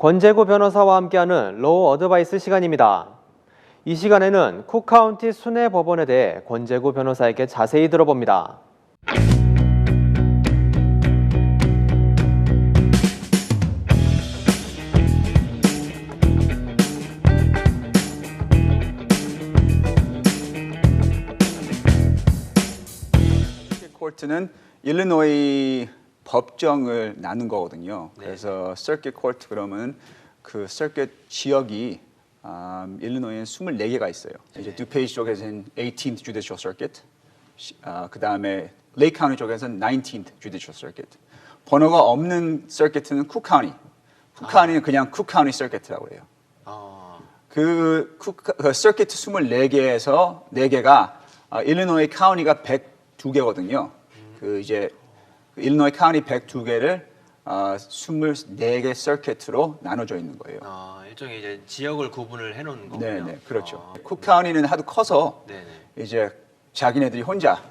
권재구 변호사와 함께하는 로우 어드바이스 시간입니다. 이 시간에는 쿡카운티 순회 법원에 대해 권재구 변호사에게 자세히 들어봅니다. 코트는 일리노이 법정을 나눈 거거든요. 네. 그래서 서킷 코트 그러면 그 서킷 지역이 음, 일리노이에 24개가 있어요. 이제 두페이지 쪽에서는 18th Judicial Circuit, 시- 아, 그 다음에 레이 카운티 쪽에서는 19th Judicial Circuit. 번호가 없는 서킷은 쿡 카운티. 쿡 카운티는 그냥 쿡 카운티 서킷이라고 해요. 그, 쿠- 그 서킷 24개에서 4개가 아, 일리노이 카운티가 102개거든요. 그 이제 그 일리노이 카운티 102개를 아, 24개 서킷으로 나눠져 있는 거예요. 아, 일종의 이제 지역을 구분을 해놓은 거군요. 네, 네, 그렇죠. 쿡 카운티는 하도 커서 네, 이제 자기네들이 혼자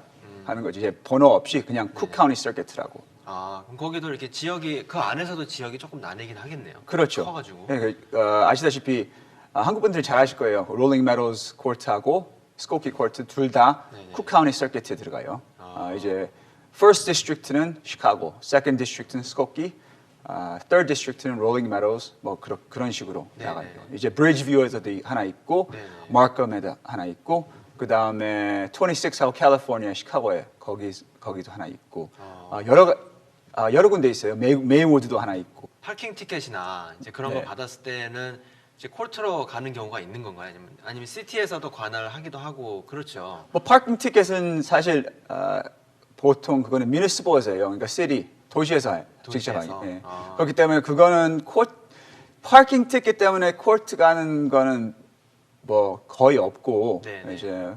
하는 거지. 이제 번호 없이 그냥 쿡 카운티 서킷이라고. 아, 그럼 거기도 이렇게 지역이 그 안에서도 지역이 조금 나뉘긴 하겠네요. 그렇죠. 커가지고. 네, 그, 어, 아시다시피 아, 한국 분들 잘 아실 거예요. 롤링 메도스 코트하고 스코키 코트 둘다 네네. 쿡카운티 서킷에 들어가요. 아. 아, 이제 First District는 시카고, Second District는 스코키, 아, Third District는 롤링 메도스 뭐 그런 그런 식으로 네네. 나가요. 이제 브리지뷰에서도 하나 있고, 네네. 마컴에도 하나 있고, 그 다음에 26하고 캘리포니아 시카고에 거기 거기도 하나 있고, 아. 아, 여러 가- 아, 여러 군데 있어요. 메이, 메이워드도 하나 있고. 파킹 티켓이나 이제 그런 네. 거 받았을 때는 이제 콜트로 가는 경우가 있는 건가요? 아니면 아니면 시티에서도 관할을 하기도 하고 그렇죠. 뭐 파킹 티켓은 사실 어, 보통 그거는 뮤니스퍼에서요. 그러니까 시티 도시에서 해요. 직접 도시에서? 하기. 예. 아. 그렇기 때문에 그거는 코 파킹 티켓 때문에 코트 가는 거는 뭐 거의 없고 네네. 이제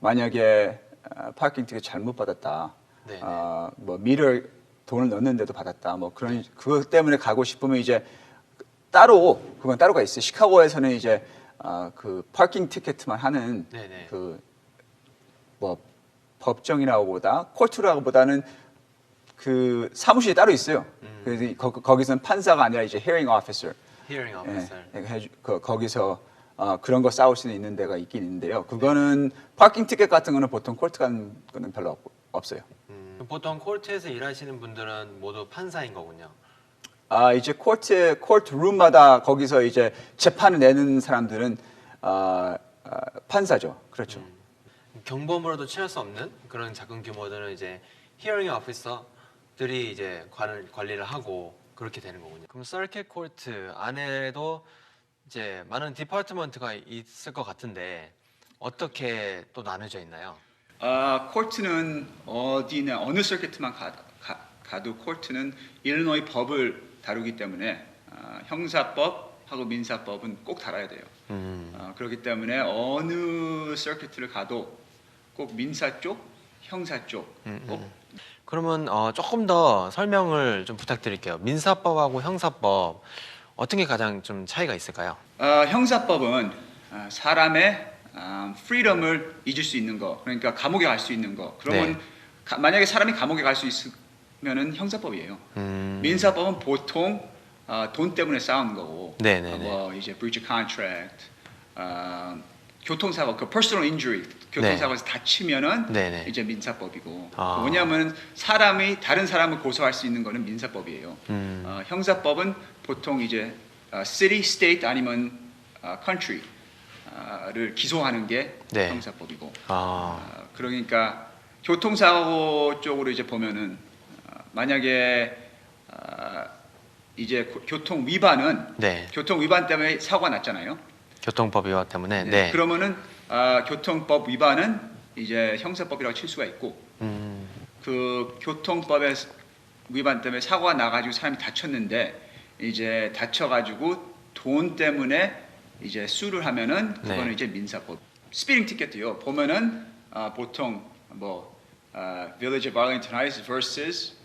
만약에 어, 파킹 티켓 잘못 받았다. 네네. 어, 뭐 미를 돈을 넣는데도 받았다. 뭐 그런 그것 때문에 가고 싶으면 이제 따로 그건 따로가 있어요. 시카고에서는 이제 아, 그 파킹 티켓만 하는 네네. 그 뭐 법정이라고보다 코트라고보다는 그 사무실이 따로 있어요. 음. 그래서 거, 거기서는 판사가 아니라 이제 hearing officer. 히어링 예, 오피서. 해주- 그, 거기서 어, 그런 거 싸울 수 있는 데가 있긴 있는데요. 그거는 파킹 티켓 같은 거는 보통 코트 가는 거는 별로 없, 없어요. 음, 보통 콜트에서 일하시는 분들은 모두 판사인 거군요. 아 이제 코트 코트 룸마다 거기서 이제 재판을 내는 사람들은 아, 아, 판사죠. 그렇죠. 음. 경범으로도 취할 수 없는 그런 작은 규모들은 이제 히어링 오피서들이 이제 관을 관리를 하고 그렇게 되는 거군요. 그럼 서킷 코트 안에도 이제 많은 디파트먼트가 있을 것 같은데 어떻게 또 나눠져 있나요? 아 코트는 어디나 어느 서킷만 가, 가, 도 코트는 일리노이 법을 다루기 때문에 아, 형사법하고 민사법은 꼭 달아야 돼요. 음. 아, 그렇기 때문에 어느 서킷을 가도 꼭 민사 쪽, 형사 쪽 음, 꼭 음. 그러면 어, 조금 더 설명을 좀 부탁드릴게요. 민사법하고 형사법 어떤 게 가장 좀 차이가 있을까요? 어, 형사법은 아, 사람의 아, 프리덤을 잊을 수 있는 거, 그러니까 감옥에 갈 수 있는 거. 그러면 네. 가- 만약에 사람이 감옥에 갈 수 있으면은 형사법이에요. 음. 민사법은 보통 아, 돈 때문에 싸우는 거고, 네네네. 아, 뭐 이제 breach of contract, 아, 교통사고, 그 personal injury, 교통사고에서 다치면은 네네. 이제 민사법이고, 아. 뭐냐면 사람이 다른 사람을 고소할 수 있는 거는 민사법이에요. 음. 어, 형사법은 보통 이제 어, city, state 아니면 어, country를 기소하는 게 네. 형사법이고. 아. 어, 그러니까 교통사고 쪽으로 이제 보면은 어, 만약에 어, 이제 고- 교통 위반은 네. 교통 위반 때문에 사고가 났잖아요. 교통법 위반 때문에 네. 그러면은 어, 교통법 위반은 이제 형사법이라고 칠 수가 있고 음. 그 교통법의 위반 때문에 사고가 나가지고 사람이 다쳤는데 이제 다쳐가지고 돈 때문에 이제 수를 하면은 그거는 네. 이제 민사법. 스피딩 티켓도요 보면은 아, 보통 뭐 아, Village of Arlington Heights versus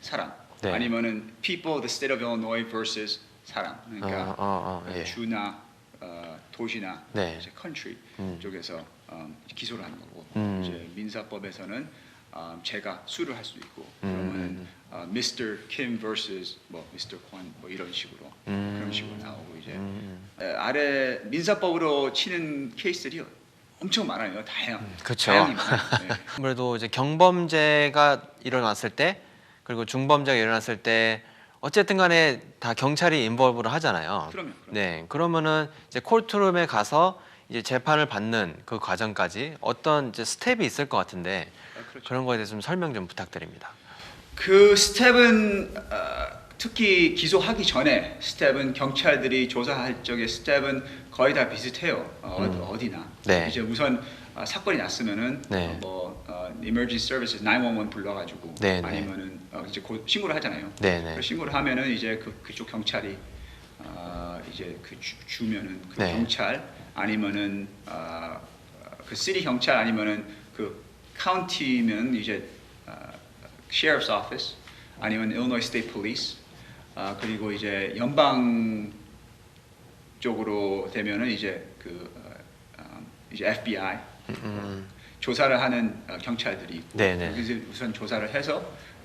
사람 네. 아니면은 People of the State of Illinois versus 사람. 그러니까 어, 어, 어, 예. 주나 어, 도시나 네. 이제 country 음. 쪽에서 어, 기소를 하는 거고 음. 이제 민사법에서는 어, 제가 수를 할 수도 있고 음. 그러면 어, Mr. Kim vs 뭐 Mr. Kwon 뭐 이런 식으로 음. 그런 식으로 나오고 이제 음. 에, 아래 민사법으로 치는 케이스들이 엄청 많아요. 다양. 많아요. 네. 아무래도 이제 경범죄가 일어났을 때 그리고 중범죄가 일어났을 때 어쨌든 간에 다 경찰이 인볼브를 하잖아요. 그럼요, 그럼요. 네. 그러면은 이제 콜트룸에 가서 이제 재판을 받는 그 과정까지 어떤 이제 스텝이 있을 것 같은데 아, 그렇죠. 그런 거에 대해서 좀 설명 좀 부탁드립니다. 그 스텝은 어, 특히 기소하기 전에 스텝은 경찰들이 조사할 적에 스텝은 거의 다 비슷해요. 어, 음. 어디나. 네. 이제 우선 어, 사건이 났으면은 네. 어, 뭐 어, emergency services 911 불러가지고 네, 네. 아니면은 어, 이제 곧 신고를 하잖아요. 네, 네. 그 신고를 하면은 이제 그 그쪽 경찰이 어, 이제 그 주, 주면은 그 네. 경찰 아니면은 어, 그 시티 경찰 아니면은 그 카운티면 이제 어, sheriff's office 아니면 Illinois State Police 아 그리고 이제 연방 쪽으로 되면은 이제 그 어, 어, 이제 FBI 음, 조사를 하는 어, 경찰들이 있고 네네. 그래서 우선 조사를 해서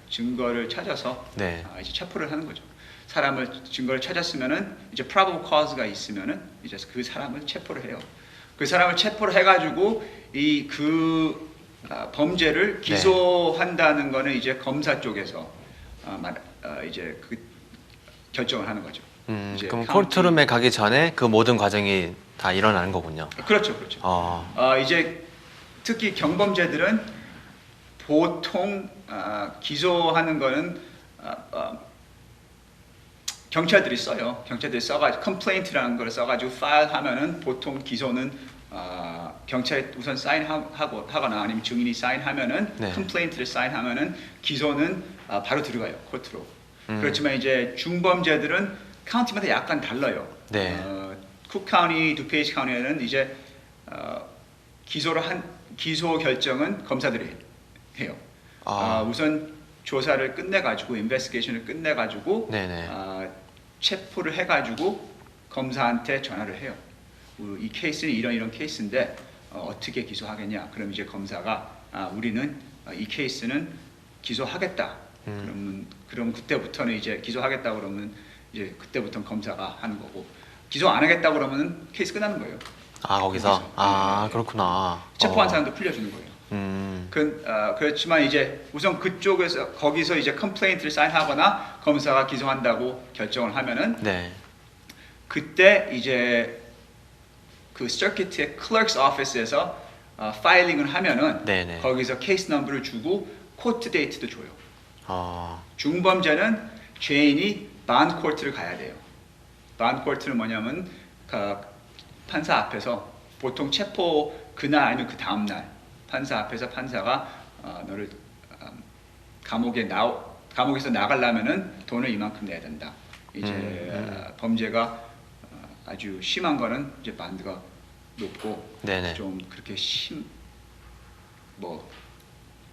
증거를 찾아서 네. 아, 이제 체포를 하는 거죠. 사람을 증거를 찾았으면은 이제 probable cause가 있으면은 이제 그 사람을 체포를 해요. 그 사람을 체포를 해가지고 이 그 범죄를 네. 기소한다는 거는 이제 검사 쪽에서 아, 말, 아, 이제 그 결정을 하는 거죠. 음, 그럼 콜트룸에 가기 전에 그 모든 과정이 다 일어나는 거군요. 그렇죠, 그렇죠. 어, 어, 이제 특히 경범죄들은 보통 아, 기소하는 거는 아, 아, 경찰들이 써요. 경찰들이 써가지고 컴플레인트라는 걸 써가지고 파일 하면은 보통 기소는 아, 경찰이 우선 사인하고 하거나 아니면 증인이 사인하면은 네. 컴플레인트를 사인하면은 기소는 아, 바로 들어가요 코트로. 음. 그렇지만 이제 중범죄들은 카운티마다 약간 달라요. 네. 어, 쿡 카운티, 두페이지 카운티에는 이제 어, 기소를 한 기소 결정은 검사들이 해요. 아. 아, 우선 조사를 끝내 가지고 인베스티게이션을 끝내 가지고 네네. 아, 체포를 해 가지고 검사한테 전화를 해요. 우- 이 케이스는 이런 이런 케이스인데 어, 떻게 기소하겠냐? 그럼 이제 검사가 아, 우리는 어, 이 케이스는 기소하겠다. 음. 그러면 그럼 그때부터는 이제 기소하겠다 그러면 이제 그때부터는 검사가 하는 거고 기소 안 하겠다 그러면 케이스 끝나는 거예요. 아 거기서 거기서. 아 네. 그렇구나. 체포한 어. 사람도 풀려주는 거예요. 음, 그, 어, 그렇지만 이제 우선 그쪽에서 거기서 이제 컴플레인트를 사인하거나 검사가 기소한다고 결정을 하면은 네. 그때 이제 그 서킷의 클럭스 오피스에서 어, 파일링을 하면은 네네. 거기서 케이스 넘버를 주고 코트 데이트도 줘요. 어, 중범죄는 죄인이 반 코트를 가야 돼요. 반 코트는 뭐냐면 그 판사 앞에서 보통 체포 그날 아니면 그 다음 날 판사 앞에서 판사가 어, 너를 음, 감옥에 나 감옥에서 나가려면은 돈을 이만큼 내야 된다. 이제 음, 음. 어, 범죄가 어, 아주 심한 거는 이제 반드가 높고 네네. 좀 그렇게 심 뭐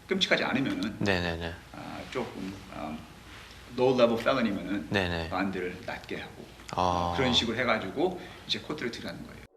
끔찍하지 않으면은 네네네. 아, 조금 음, low level felony면은 네네. 반드를 낮게 하고 아. 그런 식으로 해가지고 이제 코트를 들어가는 거예요.